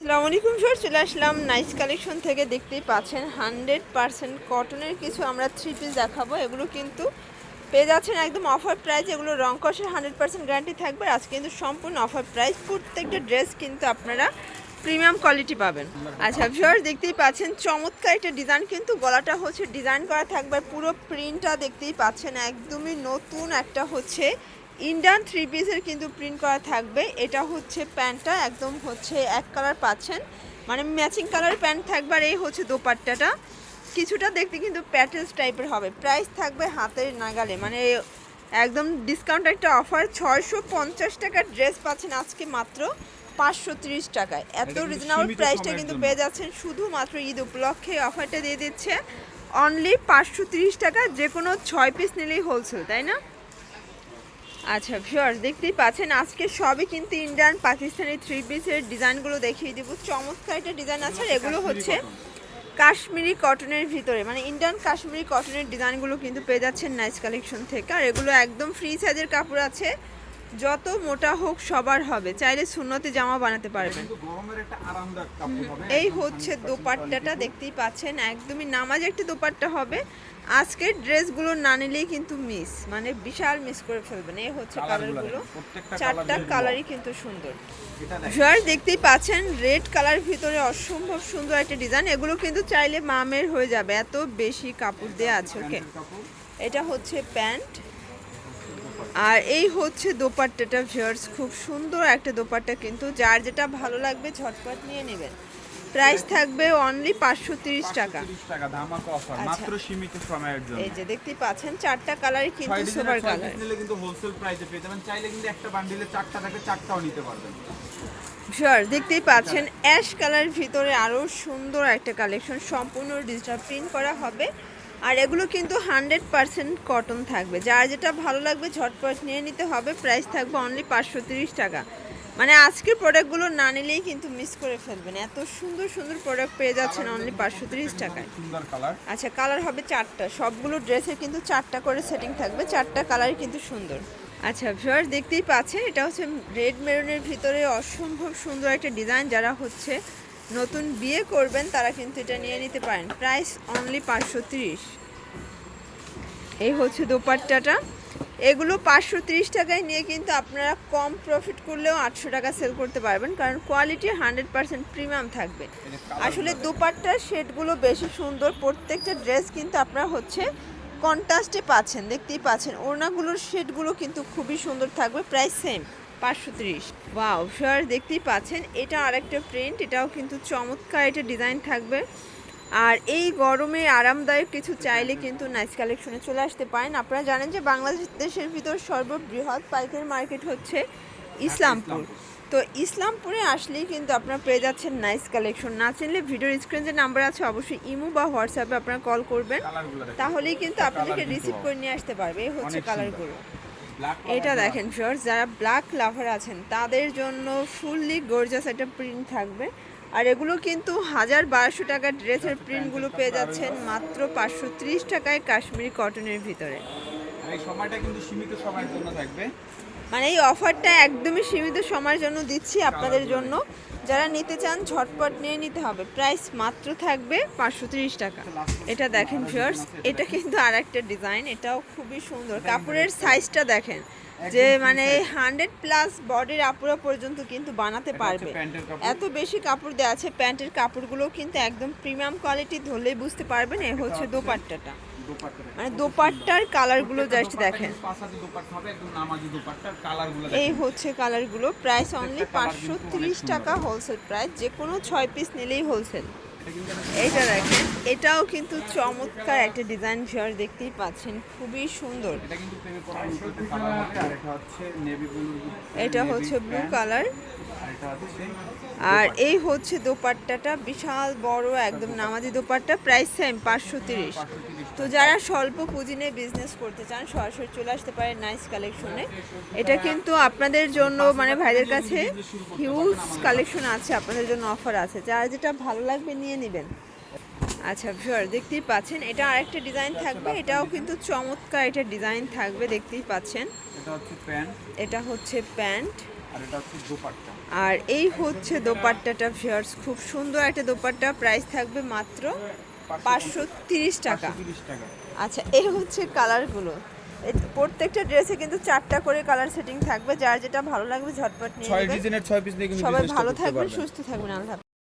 আসসালামু স্যার চলে আসলাম nice collection থেকে। দেখতেই পাচ্ছেন হান্ড্রেড পার্সেন্ট কটনের কিছু আমরা থ্রি পিস দেখাবো। এগুলো কিন্তু পেয়ে যাচ্ছেন একদম অফার প্রাইস এগুলো রং কষের হান্ড্রেড পার্সেন্ট গ্যারান্টি থাকবে। আজকে কিন্তু সম্পূর্ণ অফার প্রাইস প্রত্যেকটা ড্রেস কিন্তু আপনারা প্রিমিয়াম কোয়ালিটি পাবেন। আচ্ছা ভিউয়ার দেখতেই পাচ্ছেন, চমৎকার একটা ডিজাইন কিন্তু গলাটা হচ্ছে ডিজাইন করা থাকবে। পুরো প্রিন্টটা দেখতেই পাচ্ছেন, একদমই নতুন একটা হচ্ছে ইন্ডিয়ান থ্রি পিসের কিন্তু প্রিন্ট করা থাকবে। এটা হচ্ছে প্যান্টটা একদম হচ্ছে এক কালার পাচ্ছেন। মানে ম্যাচিং কালার প্যান্ট থাকবে আর এই হচ্ছে দোপাট্টাটা। কিছুটা দেখতে কিন্তু প্যাটেলস টাইপের হবে। প্রাইস থাকবে হাতের নাগালে। মানে একদম ডিসকাউন্ট একটা অফার ছয়শো পঞ্চাশ টাকার ড্রেস পাচ্ছেন আজকে মাত্র পাঁচশো তিরিশ টাকায়। এত রিজনেবল প্রাইসটা কিন্তু। পেয়ে যাচ্ছেন শুধুমাত্র ঈদ উপলক্ষে। অফারটা দিয়ে দিচ্ছে অনলি পাঁচশো তিরিশ টাকা। যে কোনো ছয় পিস নিলেই হোলসেল তাই না? আচ্ছা ভিউয়ার্স দেখতেই পাচ্ছেন আজকে সবই কিন্তু ইন্ডিয়ান পাকিস্তানি থ্রি পিসের ডিজাইনগুলো দেখিয়ে দিব। চমৎকার একটা ডিজাইন আছে আর এগুলো হচ্ছে কাশ্মীরি কটনের ভিতরে। মানে ইন্ডিয়ান কাশ্মীরি কটনের ডিজাইনগুলো কিন্তু পেয়ে যাচ্ছেন নাইস কালেকশন থেকে। আর এগুলো একদম ফ্রি সাইজের কাপড় আছে। যত মোটা হোক সবার হবে। চাইলে শূন্যতে জামা বানাতে পারবেন। এই হচ্ছে দোপাট্টাটা দেখতেই পাচ্ছেন একদমই নামাজ একটি দোপাট্টা হবে। আজকের ড্রেসগুলো না নিলেই কিন্তু মিস মানে বিশাল মিস করে ফেলবেন। এই হচ্ছে কালারগুলো চারটা কালারই কিন্তু সুন্দর। ভিউয়ার দেখতেই পাচ্ছেন রেড কালার ভিতরে অসম্ভব সুন্দর একটা ডিজাইন এগুলো কিন্তু চাইলে মামের হয়ে যাবে। এত বেশি কাপড় দেওয়া আছে ওকে এটা হচ্ছে প্যান্ট আর এই হচ্ছে দোপাট্টাটা ভিউয়ার্স খুব সুন্দর একটা দোপাট্টা কিন্তু যার যেটা ভালো লাগবে ঝটপট নিয়ে নেবেন। প্রাইস থাকবে অনলি পাঁচশো তিরিশ টাকা। 530 টাকা ধামাকা অফার আচ্ছা। মাত্র সীমিত সময়ের জন্য। এই যে দেখতেই পাচ্ছেন চারটা কালারই কিন্তু সুপার কালার নিলে কিন্তু হোলসেল প্রাইসে পেয়ে যাবেন। চাইলে কিন্তু একটা বান্ডিলে চারটা থাকে চারটাও নিতে পারবেন। শিওর দেখতেই পাচ্ছেন অ্যাশ কালার ভিতরে আরও সুন্দর একটা কালেকশন সম্পূর্ণ ডিজিটাল প্রিন্ট করা হবে। আর এগুলো কিন্তু হান্ড্রেড পার্সেন্ট কটন থাকবে। যার যেটা ভালো লাগবে ঝটপট নিয়ে নিতে হবে প্রাইস থাকবে অনলি পাঁচশো তিরিশ টাকা। মানে আজকের প্রোডাক্টগুলো না নিলেই কিন্তু মিস করে ফেলবেন। এত সুন্দর সুন্দর প্রোডাক্ট পেয়ে যাচ্ছেন অনলি পাঁচশো তিরিশ টাকায়। আচ্ছা কালার হবে চারটা। সবগুলো ড্রেসের কিন্তু চারটা করে সেটিং থাকবে চারটা কালারই কিন্তু সুন্দর। আচ্ছা ভিউয়ার দেখতেই পাচ্ছেন এটা হচ্ছে রেড মেরুনের ভিতরে অসম্ভব সুন্দর একটা ডিজাইন যারা হচ্ছে নতুন বিয়ে করবেন তারা কিন্তু এটা নিয়ে নিতে পারেন। প্রাইস অনলি পাঁচশো তিরিশ। এই হচ্ছে দোপাট্টাটা। এগুলো পাঁচশো তিরিশ টাকায় নিয়ে কিন্তু আপনারা কম প্রফিট করলেও আটশো টাকা সেল করতে পারবেন, কারণ কোয়ালিটি হান্ড্রেড পার্সেন্ট প্রিমিয়াম থাকবে। আসলে দুপাট্টার শেডগুলো বেশি সুন্দর, প্রত্যেকটা ড্রেস কিন্তু আপনারা হচ্ছে কন্ট্রাস্টে পাচ্ছেন, দেখতেই পাচ্ছেন। ওড়নাগুলোর শেডগুলো কিন্তু খুবই সুন্দর থাকবে প্রাইস সেম পাঁচশো তিরিশ। ওয়াও স্যার দেখতেই পাচ্ছেন, এটা আরেকটা প্রিন্ট এটাও কিন্তু চমৎকার এটা ডিজাইন থাকবে। আর এই গরমে আরামদায়ক কিছু চাইলে কিন্তু নাইস কালেকশনে চলে আসতে পারেন। আপনারা জানেন যে বাংলাদেশের ভিতর সর্ববৃহৎ পাইকারি মার্কেট হচ্ছে ইসলামপুর। তো ইসলামপুরে আসলেই কিন্তু আপনারা পেয়ে যাচ্ছেন নাইস কালেকশন না চিনলে ভিডিওর স্ক্রিনে যে নাম্বার আছে অবশ্যই ইমো বা হোয়াটসঅ্যাপে আপনারা কল করবেন। তাহলেই কিন্তু আপনাদেরকে রিসিভ করে নিয়ে আসতে পারবে। এই হচ্ছে। কালারগুলো এটা দেখেন ফিওর্স যারা ব্ল্যাক লাভার আছেন তাদের জন্য ফুললি গর্জাস একটা প্রিন্ট থাকবে। আর এগুলো কিন্তু হাজার বারোশো টাকার ড্রেসের প্রিন্টগুলো পেয়ে যাচ্ছেন মাত্র পাঁচশো ত্রিশ টাকায় কাশ্মীরি কটনের ভিতরে। এই সময়টা কিন্তু সীমিত সময়ের জন্য থাকবে। মানে এই অফারটা একদমই সীমিত সময়ের জন্য দিচ্ছি আপনাদের জন্য। যারা নিতে চান ঝটপট নিয়ে নিতে হবে। প্রাইস মাত্র থাকবে পাঁচশো তিরিশ টাকা। এটা দেখেন ফিয়ার্স এটা কিন্তু আর একটা ডিজাইন এটাও খুবই সুন্দর। কাপড়ের সাইজটা দেখেন। যে মানে হান্ড্রেড প্লাস বডির আপুরা পর্যন্ত কিন্তু বানাতে পারবে। এত বেশি কাপড় দেওয়া আছে প্যান্টের কাপড়গুলো কিন্তু একদম প্রিমিয়াম কোয়ালিটি ধরলেই বুঝতে পারবেন। এ হচ্ছে দোপাট্টাটা। মানে দোপাট্টার কালারগুলো জাস্ট দেখেন। এই হচ্ছে কালারগুলো। প্রাইস অনলি পাঁচশো তিরিশ টাকা হোলসেল প্রাইস যে কোনো ছয় পিস নিলেই হোলসেল এটা দেখেন এটাও কিন্তু চমৎকার একটা ডিজাইন ফিয়ার দেখতেই পাচ্ছেন খুবই সুন্দর। এটা হচ্ছে ব্লু কালার আর এই হচ্ছে দোপাট্টাটা বিশাল বড় একদম নামাজি দোপাট্টা প্রাইস সেম পাঁচশো তিরিশ। 530 তো যারা স্বল্প পুঁজি নিয়ে বিজনেস করতে চান সরাসরি চলে আসতে পারে নাইস কালেকশনে এটা কিন্তু আপনাদের জন্য মানে ভাইদের কাছে হিউজ কালেকশন আছে আপনাদের জন্য অফার আছে। যার যেটা ভালো লাগবে নিয়ে নেবেন। আচ্ছা ভিউয়ার দেখতেই পাচ্ছেন এটা আরেকটা ডিজাইন থাকবে এটাও কিন্তু চমৎকার এটা ডিজাইন থাকবে দেখতেই পাচ্ছেন। এটা হচ্ছে প্যান্ট। এটা হচ্ছে প্যান্ট। আর এটা হচ্ছে দোপাট্টা। আর এই হচ্ছে দোপাট্টাটা ভিউয়ার্স খুব সুন্দর একটা দোপাট্টা প্রাইস থাকবে মাত্র পাঁচশো তিরিশ টাকা। আচ্ছা এই হচ্ছে কালারগুলো। প্রত্যেকটা ড্রেসে কিন্তু চারটা করে কালার সেটিং থাকবে যার যেটা ভালো লাগবে ঝটপট নিয়ে সবাই ভালো থাকবেন সুস্থ থাকবেন আল্লাহ।